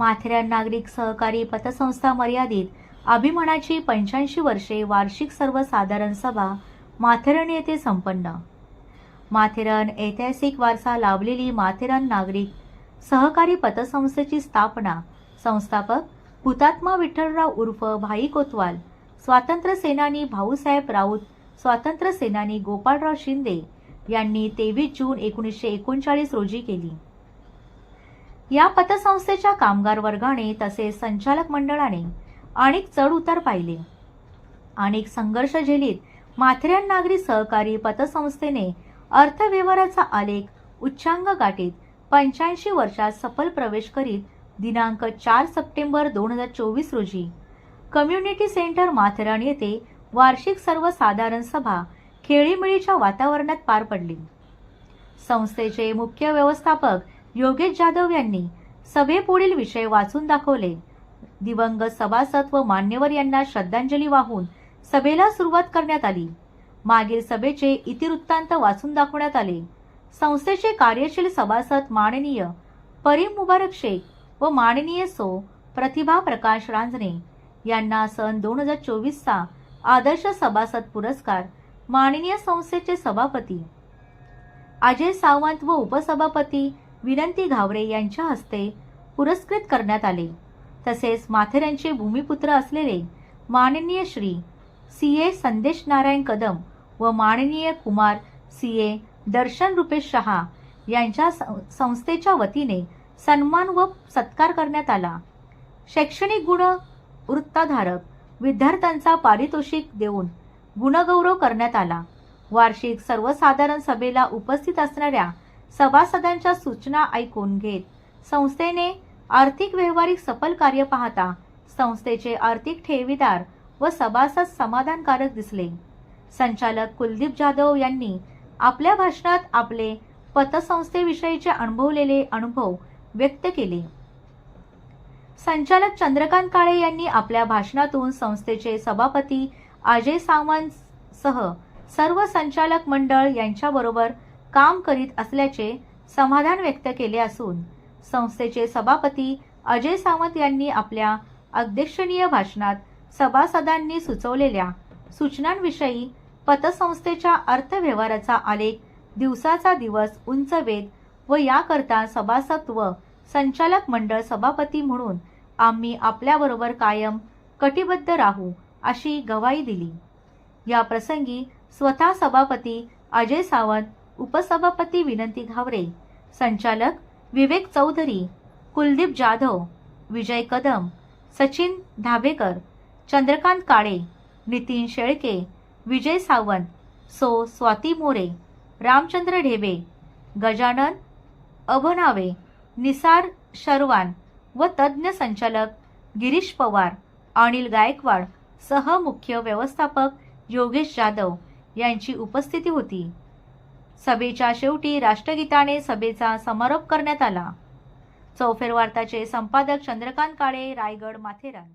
माथेरान नागरिक सहकारी पतसंस्था मर्यादित अभिमानाची पंच्याऐंशी वर्षे वार्षिक सर्वसाधारण सभा माथेरान येथे संपन्न. माथेरान ऐतिहासिक वारसा लाभलेली माथेरान नागरिक सहकारी पतसंस्थेची स्थापना संस्थापक हुतात्मा विठ्ठलराव उर्फ भाई कोतवाल स्वातंत्र्य सेनानी भाऊसाहेब राऊत स्वातंत्र्य सेनानी गोपाळराव शिंदे यांनी तेवीस जून एकोणीसशे एकोणचाळीस रोजी केली. या पतसंस्थेच्या कामगार वर्गाने तसेच संचालक मंडळाने अनेक चढ उतार पाहिले. अनेक संघर्ष झेलीत माथेरान नागरी सहकारी पतसंस्थेने अर्थव्यवहाराचा आलेख उच्चांग गाठीत पंच्याऐंशी वर्षात सफल प्रवेश करीत दिनांक चार सप्टेंबर दोन हजार चोवीस रोजी कम्युनिटी सेंटर माथेरान येथे वार्षिक सर्वसाधारण सभा खेळीमेळीच्या वातावरणात पार पडली. संस्थेचे मुख्य व्यवस्थापक योगेश जाधव यांनी सभेपुढील विषय वाचून दाखवले. दिवंगत सभासद व मान्यवर यांना श्रद्धांजली वाहून सभेला सुरुवात करण्यात आली. मागील सभेचे इतिवृत्तांत वाचून दाखवण्यात आले. संस्थेचे कार्यशील सभासद माननीय परीम मुबारक शेख व माननीय सो प्रतिभा प्रकाश रांजणे यांना सन दोन हजार चोवीसचा आदर्श सभासद पुरस्कार माननीय संस्थेचे सभापती. अजय सावंत व उपसभापती विनंती घावरे यांच्या हस्ते पुरस्कृत करण्यात आले. तसेच माथेरानचे भूमिपुत्र असलेले माननीय श्री सी ए संदेश नारायण कदम व माननीय कुमार सी ए दर्शन रुपेश शहा यांच्या सं- संस्थेच्या वतीने सन्मान व सत्कार करण्यात आला. शैक्षणिक गुण वृत्ताधारक विद्यार्थ्यांचा पारितोषिक देऊन गुणगौरव करण्यात आला. वार्षिक सर्वसाधारण सभेला उपस्थित असणाऱ्या सभासदांच्या सूचना ऐकून घेत संस्थेने आर्थिक व्यवहारिक सफल कार्य पाहता संस्थेचे आर्थिक ठेवीदार व सभासद समाधानकारक दिसले. संचालक कुलदीप जाधव यांनी आपल्या भाषणात आपले पतसंस्थेविषयीचे अनुभवलेले अनुभव व्यक्त केले. संचालक चंद्रकांत काळे यांनी आपल्या भाषणातून संस्थेचे सभापती अजय सावंत सह सर्व संचालक मंडळ यांच्याबरोबर काम करीत असल्याचे समाधान व्यक्त केले असून संस्थेचे सभापती अजय सावंत यांनी आपल्या अध्यक्षनीय भाषणात सभासदांनी सुचवलेल्या सूचनांविषयी पतसंस्थेच्या अर्थव्यवहाराचा आलेख दिवसाचा दिवस उंचवेत व याकरता सभासद व संचालक मंडळ सभापती म्हणून आम्ही आपल्याबरोबर कायम कटिबद्ध राहू अशी गवाही दिली. या प्रसंगी स्वतः सभापती अजय सावंत उपसभापती विनंती घावरे संचालक विवेक चौधरी कुलदीप जाधव विजय कदम सचिन धाबेकर चंद्रकांत काळे नितीन शेळके विजय सावंत सो स्वाती मोरे रामचंद्र ढेबे गजानन अभनावे निसार शर्वान व तज्ज्ञ संचालक गिरीश पवार अनिल गायकवाड सह मुख्य व्यवस्थापक योगेश जाधव यांची उपस्थिती होती. सभेच्या शेवटी राष्ट्रगीताने सभेचा समारोप करण्यात आला. चौफेर वार्ताचे संपादक चंद्रकांत काळे रायगड माथेरान.